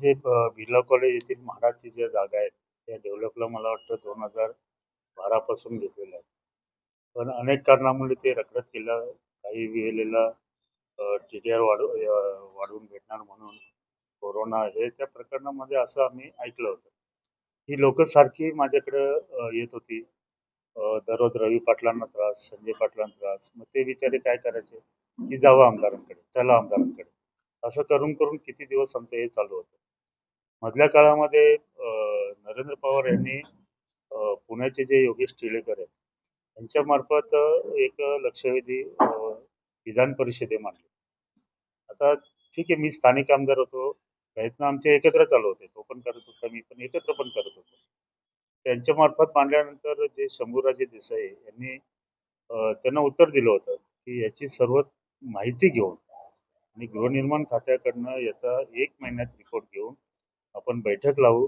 जे भिला कॉलेज येथील म्हाडाची ज्या जागा आहेत त्या डेव्हलपला मला वाटतं दोन हजार बारापासून घेतलेल्या आहेत पण अनेक कारणामुळे ते रखडत गेलं. काही वेळेला टी डी आर वाढ वाढवून भेटणार म्हणून कोरोना हे त्या प्रकरणामध्ये असं आम्ही ऐकलं होतं. ही लोक सारखी माझ्याकडं येत होती. दररोज रवी पाटलांना त्रास संजय पाटलांना त्रास. मग ते बिचारे काय करायचे? की जावं आमदारांकडे चला आमदारांकडे. असं करून करून किती दिवस आमचं हे चालू होतं. मधल्या काळामध्ये नरेंद्र पवार यांनी पुण्याचे जे योगेश टिळेकर आहेत त्यांच्या मार्फत एक लक्षवेधी विधान परिषदे मांडली. आता ठीक आहे मी स्थानिक आमदार होतो प्रयत्न आमचे एकत्र चालू होते तो पण करत होता मी पण एकत्र पण करत होतो. त्यांच्या मार्फत मांडल्यानंतर जे शंभूराजे देसाई यांनी त्यांना उत्तर दिलं होतं की याची सर्व माहिती घेऊन आणि गृहनिर्माण खात्याकडनं याचा एक महिन्यात रिपोर्ट घेऊन आपण बैठक लावू.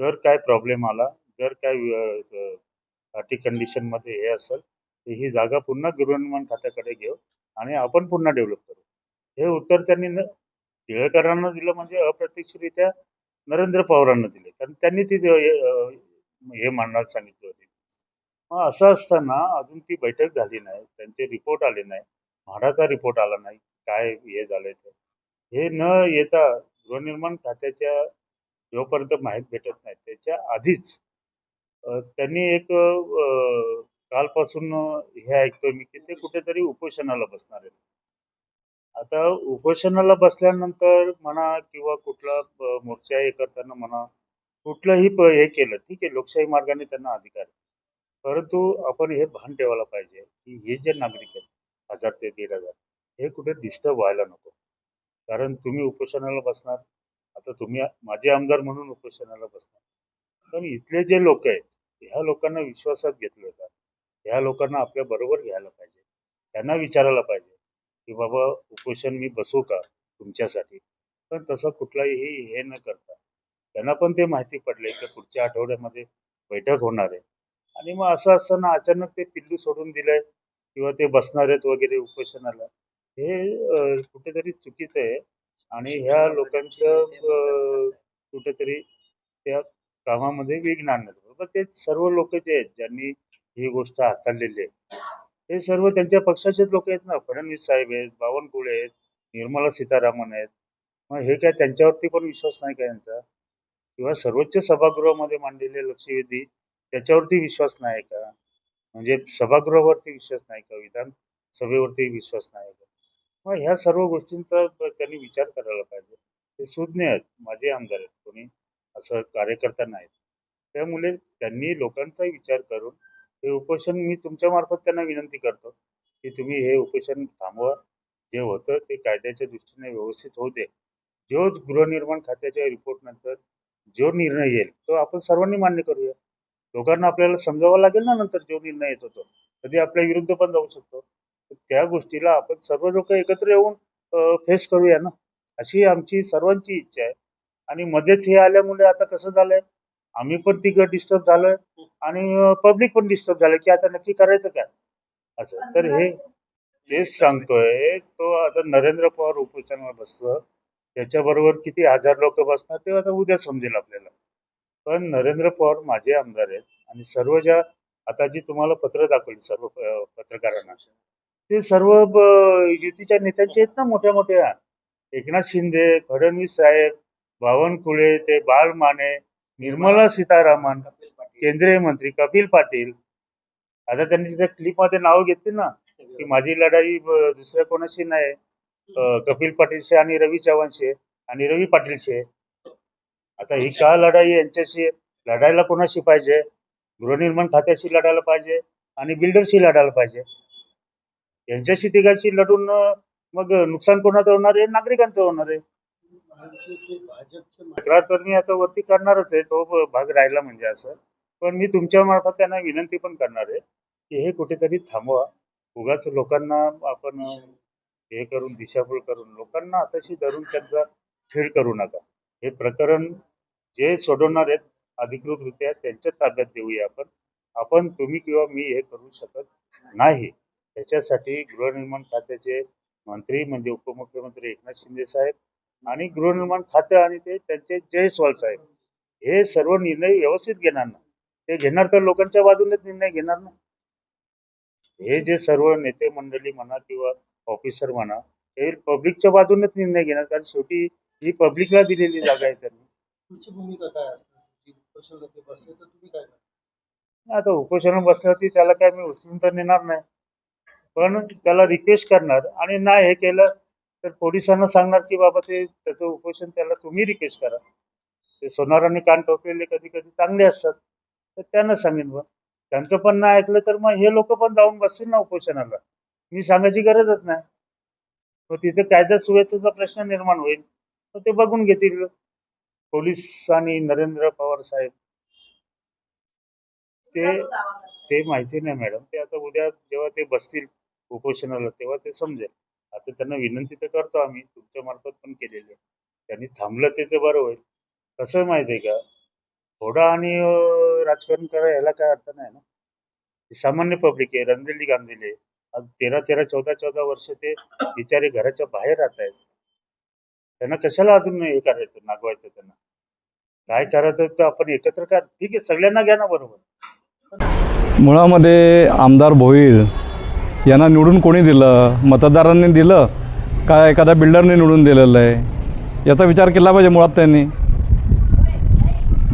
जर काय प्रॉब्लेम आला जर काय पार्टी कंडिशनमध्ये हे असेल तर ही जागा पुन्हा गृहनिर्माण खात्याकडे घेऊ आणि आपण पुन्हा डेव्हलप करू. हे उत्तर त्यांनी टिळकरांना दिलं म्हणजे अप्रत्यक्षरित्या नरेंद्र पवारांना दिले. कारण त्यांनी ती हे मांडण्यास सांगितले होते. मग असं असताना अजून ती बैठक झाली नाही त्यांचे रिपोर्ट आले नाही म्हाडाचा रिपोर्ट आला नाही काय हे झालंय ते. हे न येता गृहनिर्माण खात्याच्या जोपर्यंत माहीत भेटत नाही. त्याच्या आधीच त्यांनी एक कालपासून हे ऐकतोय मी की ते कुठेतरी उपोषणाला बसणार आहेत. आता उपोषणाला बसल्यानंतर म्हणा किंवा कुठला मोर्चा हे करताना म्हणा कुठलंही हे केलं ठीक आहे लोकशाही मार्गाने त्यांना अधिकार आहे. परंतु आपण हे भान ठेवायला पाहिजे की हे जे नागरिक आहेत हजार ते दीड हजार हे कुठे डिस्टर्ब व्हायला नको. कारण तुम्ही उपोषणाला बसणार आता तुम्ही माझे आमदार म्हणून उपोषणाला बसणार. पण इथले जे लोक आहेत ह्या लोकांना विश्वासात घेतलं का ह्या लोकांना आपल्या बरोबर घ्यायला पाहिजे. त्यांना विचारायला पाहिजे की बाबा उपोषण मी बसू का तुमच्यासाठी? पण तसं कुठलाही हे न करता त्यांना पण ते माहिती पडले की पुढच्या आठवड्यामध्ये बैठक होणार आहे. आणि मग असं असताना अचानक ते पिल्लू सोडून दिलंय किंवा ते बसणार आहेत वगैरे उपोषणाला हे कुठेतरी चुकीचं आहे. आणि ह्या लोकांचं अं, कुठेतरी त्या कामामध्ये विघ्न आणण्याचं बरोबर? ते सर्व लोक जे आहेत ज्यांनी ही गोष्ट हाताळलेली आहे हे सर्व त्यांच्या पक्षाचेच लोक आहेत ना? फडणवीस साहेब आहेत बावनकुळे आहेत निर्मला सीतारामन आहेत. मग हे काय त्यांच्यावरती पण विश्वास नाही का यांचा? किंवा सर्वोच्च सभागृहामध्ये मांडलेले लक्षवेधी त्याच्यावरती विश्वास नाही का? म्हणजे सभागृहावरती विश्वास नाही का? विधान सभेवरती विश्वास नाही का? मग ह्या सर्व गोष्टींचा त्यांनी विचार करायला पाहिजे. ते सुज्ञ आहेत माझे आमदार आहेत. कोणी असं कार्यकर्ता नाहीत. त्यामुळे त्यांनी लोकांचा विचार करून हे उपोषण मी तुमच्या मार्फत त्यांना विनंती करतो की तुम्ही हे उपोषण थांबवा. जे होतं ते कायद्याच्या दृष्टीने व्यवस्थित होऊ दे. जो गृहनिर्माण खात्याच्या रिपोर्ट नंतर जो निर्णय येईल तो आपण सर्वांनी मान्य करूया. लोकांना आपल्याला समजावं लागेल ना नंतर जो निर्णय येतो तो कधी आपल्या विरुद्ध पण जाऊ शकतो. त्या गोष्टीला आपण सर्व लोक एकत्र येऊन फेस करूया ना? अशी आमची सर्वांची इच्छा आहे. आणि मध्येच हे आल्यामुळे आता कसं झालंय? आम्ही पण तिकडे डिस्टर्ब झालोय आणि पब्लिक पण डिस्टर्ब झालं की आता नक्की करायचं काय? असं. तर हे तेच सांगतोय. तो आता नरेंद्र पवार उपोषणावर बसलं. त्याच्याबरोबर किती हजार लोक बसणार ते आता उद्या समजेल आपल्याला. पण नरेंद्र पवार माझे आमदार आहेत. आणि सर्व ज्या आता जी तुम्हाला पत्र दाखवली सर्व पत्रकारांना. ते सर्व युतीच्या नेत्यांचे आहेत ना मोठ्या मोठ्या एकनाथ शिंदे फडणवीस साहेब बावनकुळे ते बाळ माने निर्मला सीतारामन केंद्रीय मंत्री कपिल पाटील. आता त्यांनी तिथे क्लिपमध्ये नाव घेतली ना की माझी लढाई दुसऱ्या कोणाशी नाही. कपिल पाटीलशी आणि रवी चव्हाणशी आणि रवी पाटीलशी. आता ही का लढाई यांच्याशी लढायला कोणाशी पाहिजे? गृहनिर्माण खात्याशी लढायला पाहिजे आणि बिल्डरशी लढायला पाहिजे? यांच्याशी तिघांशी लढून मग नुकसान कोणाचं होणार आहे? नागरिकांचं होणार आहे. तक्रार तर मी आता वरती करणारच आहे. तो भाग राहिला म्हणजे असं. पण मी तुमच्या मार्फत त्यांना विनंती पण करणार आहे की हे कुठेतरी थांबवा. उगाच लोकांना आपण हे करून दिशाभूल करून लोकांना आताशी धरून त्यांचा खेळ करू नका. हे प्रकरण जे सोडवणार आहेत अधिकृतरित्या त्यांच्या ताब्यात देऊया आपण. आपण तुम्ही किंवा मी हे करू शकत नाही. त्याच्यासाठी गृहनिर्माण खात्याचे मंत्री म्हणजे उपमुख्यमंत्री एकनाथ शिंदे साहेब आणि गृहनिर्माण खातं आणि ते त्यांचे जयस्वाल साहेब. हे सर्व निर्णय व्यवस्थित घेणार ना? ते घेणार तर लोकांच्या बाजूनेच निर्णय घेणार ना? हे जे सर्व नेते मंडळी म्हणा किंवा ऑफिसर म्हणा हे पब्लिकच्या बाजूनेच निर्णय घेणार कारण शेवटी ही पब्लिकला दिलेली जागा आहे त्यांनी. तुमची भूमिका काय असणार? आता उपोषण बसल्यावरती त्याला काय मी उचलून तर नेणार नाही. पण त्याला रिक्वेस्ट करणार. आणि नाही हे केलं तर पोलिसांना सांगणार की बाबा ते त्याचं उपोषण त्याला तुम्ही रिक्वेस्ट करा. ते सोनाराने कान टोकलेले कधी कधी चांगले असतात. तर त्यांना सांगेन बा. त्यांचं पण नाही ऐकलं तर मग हे लोक पण जाऊन बसतील ना उपोषणाला. मी सांगायची गरजच नाही. मग तिथे कायदा सुव्यवस्थेचा प्रश्न निर्माण होईल. तर ते बघून घेतील. पोलीस आणि नरेंद्र पवार साहेब. ते ते माहिती नाही मॅडम. ते आता उद्या जेव्हा ते बसतील उपोषणाला तेव्हा ते समजेल. आता त्यांना विनंती तर करतो आम्ही तुमच्या मार्फत पण केलेली आहे. त्यांनी थांबलं ते तर बरं होईल. कसं माहिती आहे का? थोडा आणि राजकारण करा याला काय अर्थ नाही ना. सामान्य पब्लिक आहे रंधेली गांधीले तेरा तेरा चौदा चौदा वर्ष ते बिचारे घराच्या बाहेर राहत आहेत. त्यांना कशाला अजून हे करायचं नागवायचं त्यांना? काय करायचं तर आपण एकत्र कर. ठीक आहे सगळ्यांना घ्या ना बरोबर. मुळामध्ये आमदार भोईर यांना निवडून कोणी दिलं? मतदारांनी दिलं? का एखाद्या बिल्डरने निवडून दिलेलं आहे? याचा विचार केला पाहिजे मुळात त्यांनी.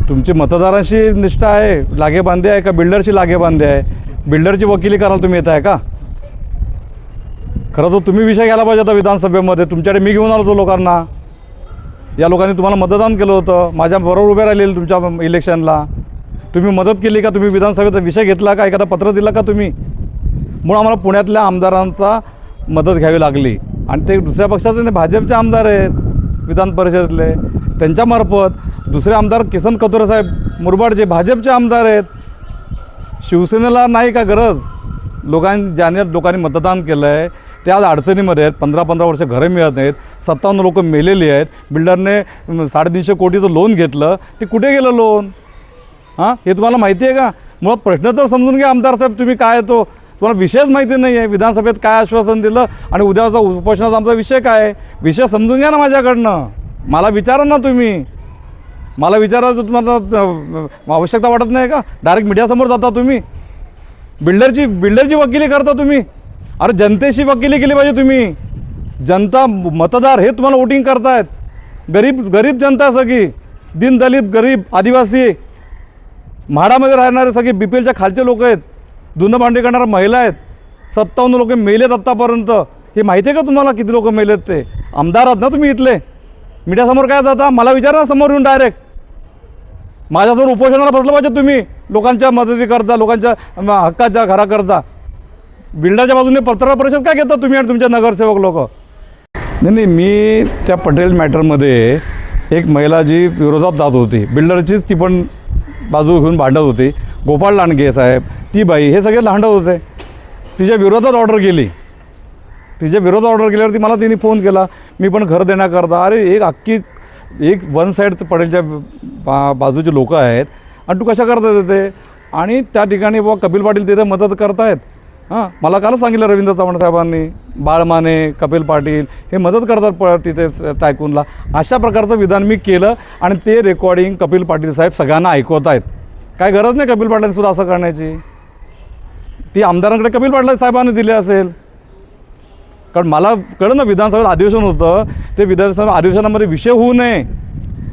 तुमची मतदारांशी निष्ठा आहे लागेबांधे आहे का? बिल्डरची लागेबांधे आहे? बिल्डरची वकिली करायला तुम्ही येत आहे का? खरं तर तुम्ही विषय घ्यायला पाहिजे होता विधानसभेमध्ये. तुमच्याकडे मी घेऊन आलो होतो लोकांना. या लोकांनी तुम्हाला मतदान केलं होतं. माझ्या बरोबर उभे राहिलेले तुमच्या इलेक्शनला तुम्ही मदत केली का? तुम्ही विधानसभेचा विषय घेतला का? एखादा पत्र दिलं का तुम्ही? म्हणून आम्हाला पुण्यातल्या आमदारांचा मदत घ्यावी लागली. आणि ते दुसऱ्या पक्षाचे भाजपचे आमदार आहेत विधान परिषदेतले. त्यांच्यामार्फत दुसरे आमदार किसन कथोरे साहेब मुरबाड जे भाजपचे आमदार आहेत शिवसेनेला नाही का गरज? लोकांनी ज्याने लोकांनी मतदान केलं आहे ते आज अडचणीमध्ये आहेत. पंधरा पंधरा वर्ष घरं मिळत नाहीत. सत्तावन्न लोक मेलेली आहेत. बिल्डरने साडेतीनशे कोटीचं लोन घेतलं. ते कुठे गेलं लोन? हां? हे तुम्हाला माहिती आहे का? मुळात प्रश्न तर समजून घ्या आमदार साहेब तुम्ही काय येतो तो तुम्हाला विषयच माहिती नाही आहे विधानसभेत काय आश्वासन दिलं आणि उद्याचा उपोषणाचा आमचा विषय काय? आहे विषय समजून घ्या ना माझ्याकडनं. मला विचारा ना तुम्ही. मला विचारायचं तुम्हाला आवश्यकता वाटत नाही का? डायरेक्ट मीडियासमोर जाता तुम्ही. बिल्डरची बिल्डरची वकिली करता तुम्ही. अरे जनतेशी वकिली केली पाहिजे तुम्ही. जनता मतदार हे तुम्हाला वोटिंग करतायत. गरीब गरीब जनता सगळी. दीनदलित गरीब आदिवासी. म्हाडामध्ये राहणारे सगळे बी पी एलच्या खालचे लोक आहेत. धुणं भांडी करणाऱ्या महिला आहेत. सत्तावन्न लोक मेलेत आत्तापर्यंत हे माहिती आहे का तुम्हाला किती लोक मेलेत ते? आमदार आहात ना तुम्ही इथले? मीडियासमोर काय जाता? मला विचारा ना समोर येऊन डायरेक्ट माझ्याजवळ उपोषणाला बसलं पाहिजे तुम्ही. लोकांच्या मदतीकरता लोकांच्या हक्काच्या घराकरता बिल्डरच्या बाजूने पत्रकार परिषद काय घेता तुम्ही आणि तुमच्या नगरसेवक लोक? नाही नाही मी त्या पटेल मॅटरमध्ये एक महिला जी विरोधात जात होती. बिल्डरचीच ती पण बाजू घेऊन भांडत होती. गोपाळ लांडगे साहेब ती बाई हे सगळे लांडत होते. तिच्या विरोधात ऑर्डर केली. तिच्या विरोधात ऑर्डर केल्यावरती मला तिने फोन केला मी पण घर देण्याकरता. अरे एक अख्खी एक वन साईड पडेलच्या बा बाजूचे लोक आहेत. आणि तू कशा करता तिथे आणि त्या ठिकाणी बाबा कपिल पाटील तिथे मदत करतायत. हां मला कालच सांगितलं रवींद्र चव्हाण साहेबांनी बाळमाने कपिल पाटील हे मदत करतात प तिथे टायकूनला अशा प्रकारचं विधान मी केलं आणि ते रेकॉर्डिंग कपिल पाटील साहेब सगळ्यांना ऐकवत आहेत काय गरज नाही कपिल पाटलांसुद्धा असं करण्याची. ती आमदारांकडे कपिल पाटला साहेबांनी दिली असेल. कारण मला कळलं ना विधानसभेत अधिवेशन होतं ते विधानसभा अधिवेशनामध्ये विषय होऊ नये.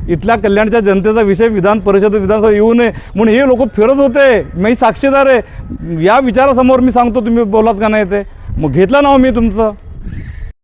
इथल्या कल्याणच्या जनतेचा विषय विधान परिषद विधानसभा येऊ नये. म्हणून हे लोक फिरत होते. मी साक्षीदार आहे. या विचारासमोर मी सांगतो तुम्ही बोलात का नाही ते. मग घेतलं ना हो मी तुमचं.